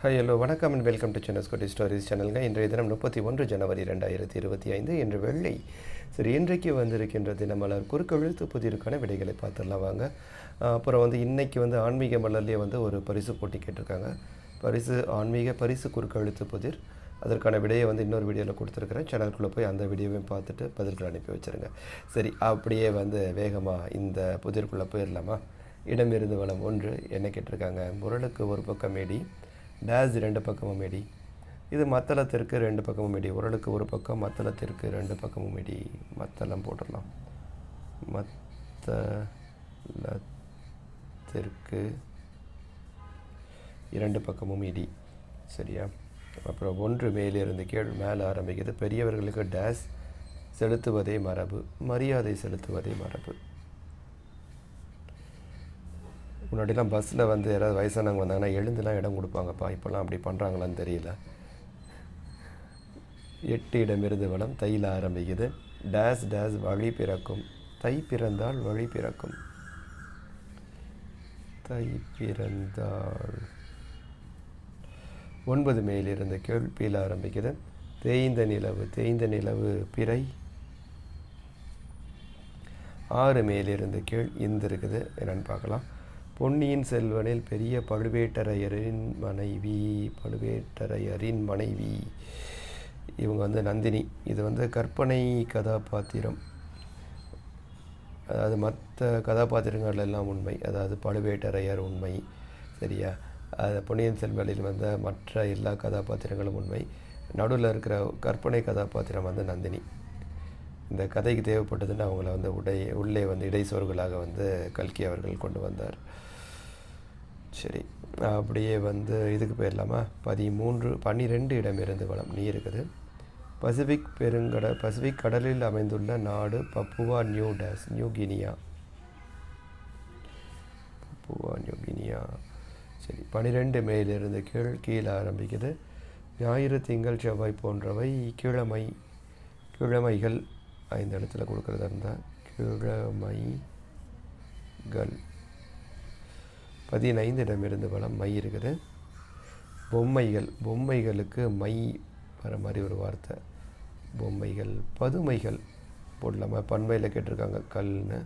Hi hello வணக்கம் and welcome to சென்னஸ் கோட்டி ஸ்டோரிஸ் சேனலுங்க இன்றைய தினம் முப்பத்தி ஒன்று ஜனவரி ரெண்டாயிரத்தி இருபத்தி ஐந்து. இன்று வெள்ளி. சரி இன்றைக்கு வந்திருக்கின்ற தினமலர் குறுக்கெழுத்து புதிருக்கான விடைகளை பார்த்துடலாம் வாங்க. அப்புறம் வந்து இன்றைக்கி வந்து ஆன்மீக மலர்லேயே வந்து ஒரு பரிசு போட்டி கேட்டிருக்காங்க. பரிசு ஆன்மீக பரிசு குறுக்கெழுத்து புதிர். அதற்கான விடையை வந்து இன்னொரு வீடியோவில் கொடுத்துருக்குறேன். சேனலுக்குள்ளே போய் அந்த வீடியோவையும் பார்த்துட்டு பதில்கள் அனுப்பி வச்சுருங்க. சரி அப்படியே வந்து வேகமாக இந்த புதிருக்குள்ளே போயிடலாமா? இடமிருந்து வளம் ஒன்று என்ன கேட்டிருக்காங்க? முரலுக்கு ஒரு பக்கம் மேடி. டேஸ் ரெண்டு பக்கமும் இடி. இது மத்தளத்திற்கு ரெண்டு பக்கமும் இடி. உரலுக்கு ஒரு பக்கம் மத்தளத்திற்கு ரெண்டு பக்கமும் இடி. மத்தளம் போட்டுடலாம். மத்தளத்திற்கு இரண்டு பக்கமும் இடி. சரியா? அப்புறம் ஒன்று மேலிருந்து கீழ் மேலே ஆரம்பிக்கிறது பெரியவர்களுக்கு டேஸ் செலுத்துவதே மரபு மரியாதை செலுத்துவதே மரபு. முன்னாடிலாம் பஸ்ஸில் வந்து யாராவது வயசானவங்க வந்தாங்கன்னா எழுந்துலாம் இடம் கொடுப்பாங்கப்பா. இப்போல்லாம் அப்படி பண்ணுறாங்களான்னு தெரியல. எட்டு இடமிருந்து வளம் தையில் ஆரம்பிக்குது. டேஸ் டேஸ் வழி பிறக்கும். தை பிறந்தால் வழி பிறக்கும். தை பிறந்தால். ஒன்பது மேலிருந்து கீழ் ஆரம்பிக்குது. தேய்ந்த நிலவு தேய்ந்த நிலவு பிறை. ஆறு மேலிருந்து கீழ் இந்த இருக்குது பார்க்கலாம். பொன்னியின் செல்வனில் பெரிய பழுவேட்டரையரின் மனைவி பழுவேட்டரையரின் மனைவி. இவங்க வந்து நந்தினி. இது வந்து கற்பனை கதாபாத்திரம். அதாவது மற்ற கதாபாத்திரங்கள் எல்லாம் உண்மை. அதாவது பழுவேட்டரையர் உண்மை. சரியா? அது பொன்னியின் செல்வனில் வந்த மற்ற எல்லா கதாபாத்திரங்களும் உண்மை. நடுவில் இருக்கிற கற்பனை கதாபாத்திரம் வந்து நந்தினி. இந்த கதைக்கு தேவைப்பட்டதுன்னு அவங்கள வந்து உடை உள்ளே வந்து இடைசோர்களாக வந்து கல்கி அவர்கள் கொண்டு வந்தார். சரி அப்படியே வந்து இதுக்கு போயிடலாமா பதிமூன்று பன்னிரெண்டு இடமிருந்து வளம் நீ இருக்குது. பசிபிக் பெருங்கட பசிபிக் கடலில் அமைந்துள்ள நாடு Papua New days New Guinea. Papua New Guinea. சரி பன்னிரெண்டு மேலிருந்து கீழ் கீழே ஆரம்பிக்குது. ஞாயிறு திங்கள் செவ்வாய் போன்றவை கிழமை கிழமைகள் ஐந்து இடத்துல கொடுக்குறதா இருந்தால் கிழமைகள். பதினைந்து இடமிருந்து வளம் மை இருக்குது. பொம்மைகள் பொம்மைகளுக்கு மை வர மாதிரி ஒரு வார்த்தை. பொம்மைகள் பதுமைகள் போடலாமா? பண்பையில் கேட்டிருக்காங்க கல்னு.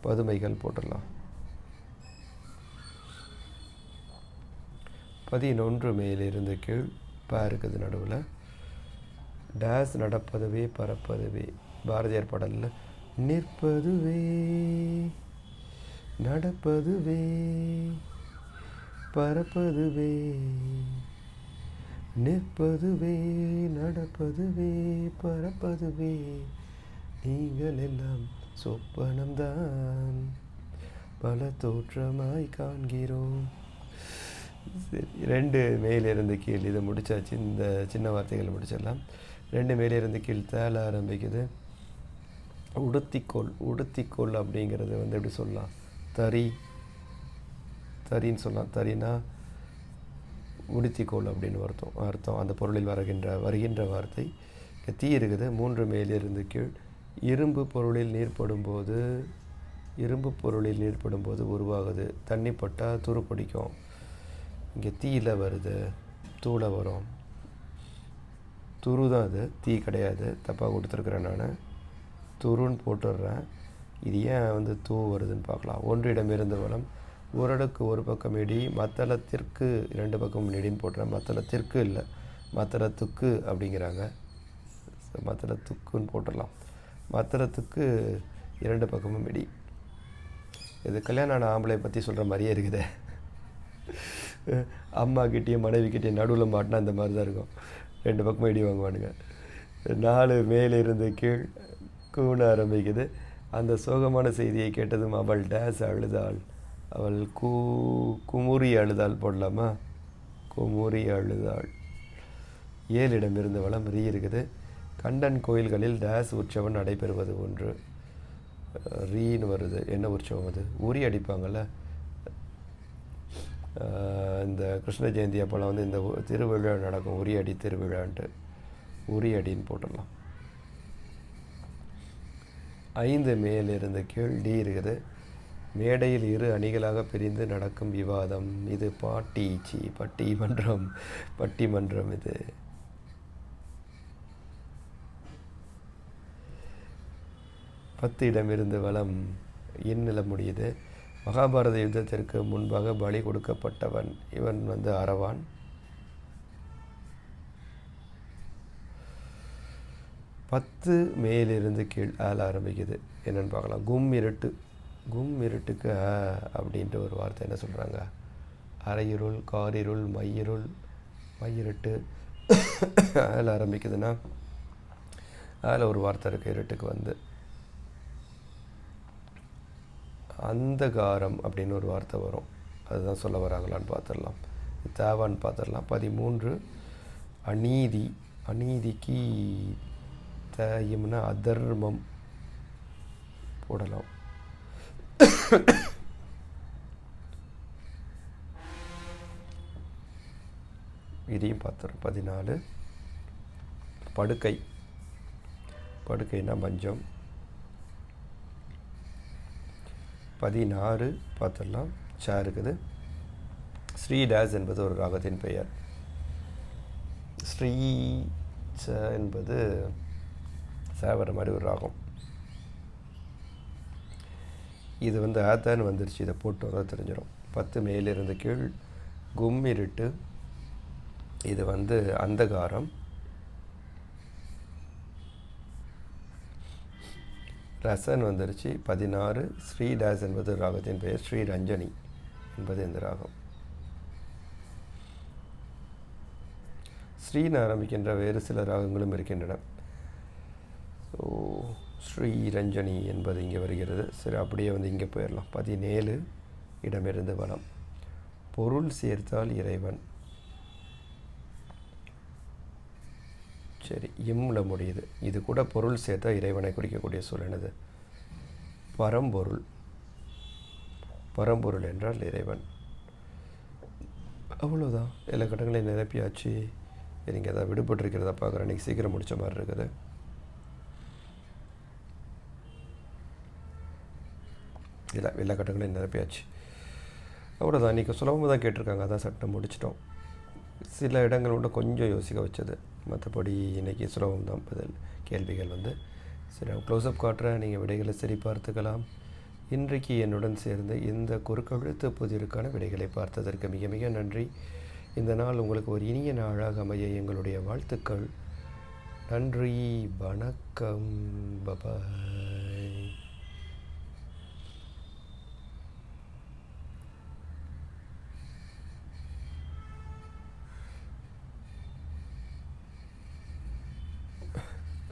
பதுமைகள் போட்டுடலாம். பதினொன்று மேலிருந்து கீழ் ப இருக்குது நடுவில். டேஸ் நடப்பதுவே பறப்பதுவே பாரதியார் பாடலில் நிற்பதுவே. நடப்பதுவே பறப்பதுவே நிற்பதுவே நடப்பதுவே பறப்பதுவே நீங்கள் எல்லாம் சொப்பனம்தான். பல தோற்றமாய் காண்கிறோம். சரி ரெண்டு மேலிருந்து கீழ். இதை முடித்தாச்சு இந்த சின்ன வார்த்தைகளை முடிச்சிடலாம். ரெண்டு மேலிருந்து கீழ் தேல ஆரம்பிக்குது. உடுத்திக்கோள் உடுத்திக்கோள் அப்படிங்கிறது வந்து எப்படி சொல்லலாம். தறி தறின்னு சொல்லலாம் தறினா உடுத்திக்கோள் அப்படின்னு அர்த்தம் அர்த்தம். அந்த பொருளில் வருகின்ற வருகின்ற வார்த்தை தீ இருக்குது. மூன்று மேலிருந்து கீழ். இரும்பு பொருளில் நீர் படும்போது இரும்பு பொருளில் நீர் படும்போது உருவாகுது. தண்ணி பட்டால் துரு பிடிக்கும் இங்கே தீயில் வருது. தூளை வரும். துரு தான் அது. தீ கிடையாது. தப்பாக கொடுத்துருக்குறேன் நான். துருன்னு போட்டுடுறேன். இது ஏன் வந்து தூ வருதுன்னு பார்க்கலாம். ஒன்றிடம் இருந்த வளம் உரலுக்கு ஒரு பக்கம் இடி மத்தளத்திற்கு இரண்டு பக்கம் இடின்னு போட்டுறேன். மத்தளத்திற்கு இல்லை மத்தளத்துக்கு அப்படிங்கிறாங்க. மத்தளத்துக்குன்னு போட்டுடலாம் மத்தளத்துக்கு இரண்டு பக்கமும் இடி. இது கல்யாணம் ஆன ஆம்பளை பற்றி சொல்கிற மாதிரியே இருக்குது. அம்மா கிட்டேயும் மனைவி கிட்டேயும் நடுவில் மாட்டினா இந்த மாதிரி தான் இருக்கும். ரெண்டு பக்கமும் இடி வாங்குவானுங்க. நாலு மேலிருந்து கீழ் கூண ஆரம்பிக்குது. அந்த சோகமான செய்தியை கேட்டதும் அவள் டேஸ் அழுதாள். அவள் கூ குமுறி அழுதாள் போடலாமா? குமுறி அழுதாள். ஏழிடம் வளம் ரீ இருக்குது கண்டன் கோயில்களில் டேஸ் உற்சவம் நடைபெறுவது ஒன்று. ரீன்னு வருது. என்ன உற்சவம் அது? உரி அடிப்பாங்கள்ல இந்த கிருஷ்ண ஜெயந்தி அப்போல்லாம் வந்து இந்த திருவிழா நடக்கும். உரியடி திருவிழான்ட்டு. உரியடின்னு போட்டுடலாம். ஐந்து மேலிருந்து கீழ் டி இருக்குது. மேடையில் இரு அணிகளாக பிரிந்து நடக்கும் விவாதம். இது பாட்டி சி பட்டிமன்றம் பட்டிமன்றம் இது. பத்து இடமிருந்து வளம் எண்ணில முடியுது. மகாபாரத யுத்தத்திற்கு முன்பாக பலி கொடுக்கப்பட்டவன் இவன் வந்து அரவான். பத்து மேலிருந்து கீழ் ஆள ஆரம்பிக்குது. என்னென்னு பார்க்கலாம். கும் இருட்டு. கும் இருட்டுக்கு அப்படின்ட்டு ஒரு வார்த்தை என்ன சொல்கிறாங்க அரையிருள் காரிருள் மையிருள் மையிருட்டு. அதில் ஆரம்பிக்குதுன்னா அதில் ஒரு வார்த்தை இருக்குது இருட்டுக்கு வந்து. அந்தகாரம் அப்படின்னு ஒரு வார்த்தை வரும். அதுதான் சொல்ல வராங்களான்னு பார்த்துடலாம். தேவான்னு பார்த்துடலாம். பதிமூன்று அநீதி. அநீதிக்கு தயம்னா அதர்மம் போடலாம். இதையும் பார்த்துறோம் பதினாலு. படுக்கை. படுக்கைனா பஞ்சம் பதினாறு பார்த்துடலாம். சா இருக்குது. ஸ்ரீ டேஸ் என்பது ஒரு ராகத்தின் பெயர். ஸ்ரீ ச என்பது சேவர மாதிரி ஒரு ராகம். இது வந்து ஆத்தான்னு வந்துருச்சு. இதை போட்டு வந்தால் தெரிஞ்சிடும் பத்து மேலிருந்து கீழ் கும் இருட்டு இது வந்து அந்தகாரம். ரசன் வந்துருச்சு. பதினாறு. ஸ்ரீதாஸ் என்பது ராகத்தின் பெயர். ஸ்ரீ ரஞ்சனி என்பது இந்த ராகம். ஸ்ரீன் ஆரம்பிக்கின்ற வேறு சில ராகங்களும் இருக்கின்றன. ஸோ ஸ்ரீரஞ்சனி என்பது இங்கே வருகிறது. சரி அப்படியே வந்து இங்கே போயிடலாம். பதினேழு இடமிருந்து வனம் பொருள் சேர்த்தால் இறைவன். சரி இம்ல முடியுது. இது கூட பொருள் சேர்த்தா இறைவனை குறிக்கக்கூடிய சொல் என்னது? பரம்பொருள். பரம்பொருள் என்றால் இறைவன். அவ்வளோதான் எல்லா கட்டங்களையும் நிரப்பியாச்சு. நீங்கள் ஏதாவது விடுபட்டிருக்கிறத பார்க்குறேன். இன்றைக்கி சீக்கிரம் முடித்த மாதிரி இருக்குது. இல்லை எல்லா கட்டங்களையும் நிரப்பியாச்சு அவ்வளோதான் இன்றைக்கி சுலபமாக தான் கேட்டிருக்காங்க. அதான் சட்டம் முடிச்சிட்டோம். சில இடங்கள் கூட கொஞ்சம் யோசிக்க வச்சது. மற்றபடி இன்றைக்கி சுலபம் தான் பதில். கேள்விகள் வந்து சரி க்ளோஸ்அப் காட்டுறேன். நீங்கள் விடைகளை சரி பார்த்துக்கலாம். இன்றைக்கு என்னுடன் சேர்ந்து இந்த குறுக்கழுத்து புதிருக்கான விடைகளை பார்த்ததற்கு மிக மிக நன்றி. இந்த நாள் உங்களுக்கு ஒரு இனிய நாளாக அமைய எங்களுடைய வாழ்த்துக்கள். நன்றி. வணக்கம். பபாய்